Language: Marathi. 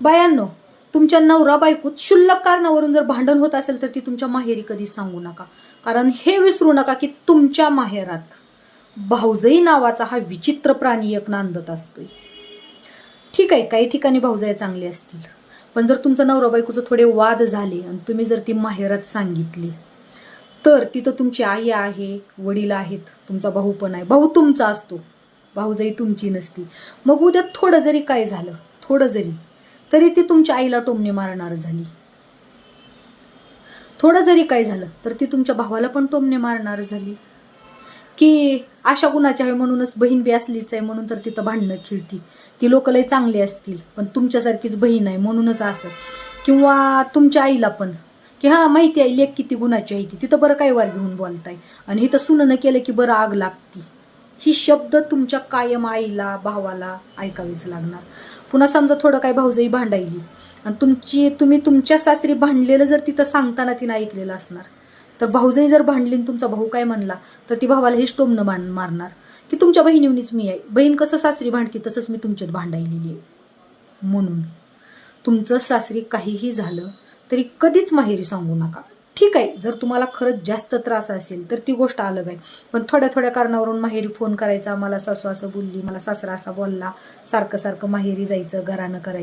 बायांनो तुमच्या नवरा बायकोत क्षुल्लक कारणावरून जर भांडण होत असेल तर ती तुमच्या माहेरी कधीच सांगू नका. कारण हे विसरू नका की तुमच्या माहेरात भाऊजई नावाचा हा विचित्र प्राणी एक नांदत असतोय. ठीक आहे काही ठिकाणी भाऊजाई चांगले असतील. पण जर तुमचं नवरा बायकोचं थोडे वाद झाले आणि तुम्ही जर ती माहेरात सांगितली तर तिथं तुमची आई आहे वडील आहेत तुमचा भाऊ पण आहे. भाऊ तुमचा असतो भाऊजाई तुमची नसती. मग उद्या थोडं जरी काय झालं थोडं जरी तरी ती तुमच्या आईला टोमणे मारणार झाली. थोडं जरी काय झालं तर ती तुमच्या भावाला पण टोमणे मारणार झाली. की अशा गुणाची आहे म्हणूनच बहीण बी असलीच आहे म्हणून तर तिथं भांडणं खिळती. ती लोक लय चांगली असतील पण तुमच्यासारखीच बहीण आहे म्हणूनच असं. किंवा तुमच्या आईला पण. की हां माहिती आहे लेख किती गुणाची आहे ती. तिथं बरं काय वार घेऊन बोलताय. आणि इथं सुननं केलं की बरं आग लागती. ही शब्द तुमच्या कायम आईला भावाला ऐकावीच लागणार. पुन्हा समजा थोडं काय भाऊजाई भांडायली. आणि तुमची तुम्ही तुमच्या सासरी भांडलेलं जर तिथं सांगताना तिनं ऐकलेलं असणार. तर भाऊजाई जर भांडली तुमचा भाऊ काय म्हणला तर ती भावाला हे स्टोमनं मान मारणार. की तुमच्या बहिणीवनीच मी आहे. बहीण कसं सासरी भांडते तसंच मी तुमच्यात भांडायलेली आहे. म्हणून तुमचं सासरी काहीही झालं तरी कधीच माहेरी सांगू नका. ठीक आहे जर तुम्हाला खरंच जास्त त्रास असेल तर ती गोष्ट अलग आहे. पण थोड्या थोड्या कारणावरून माहेरी फोन करायचा मला सासू असं बोलली मला सासरा असा बोलला सारखं सारखं माहेरी जायचं घरानं करायचं.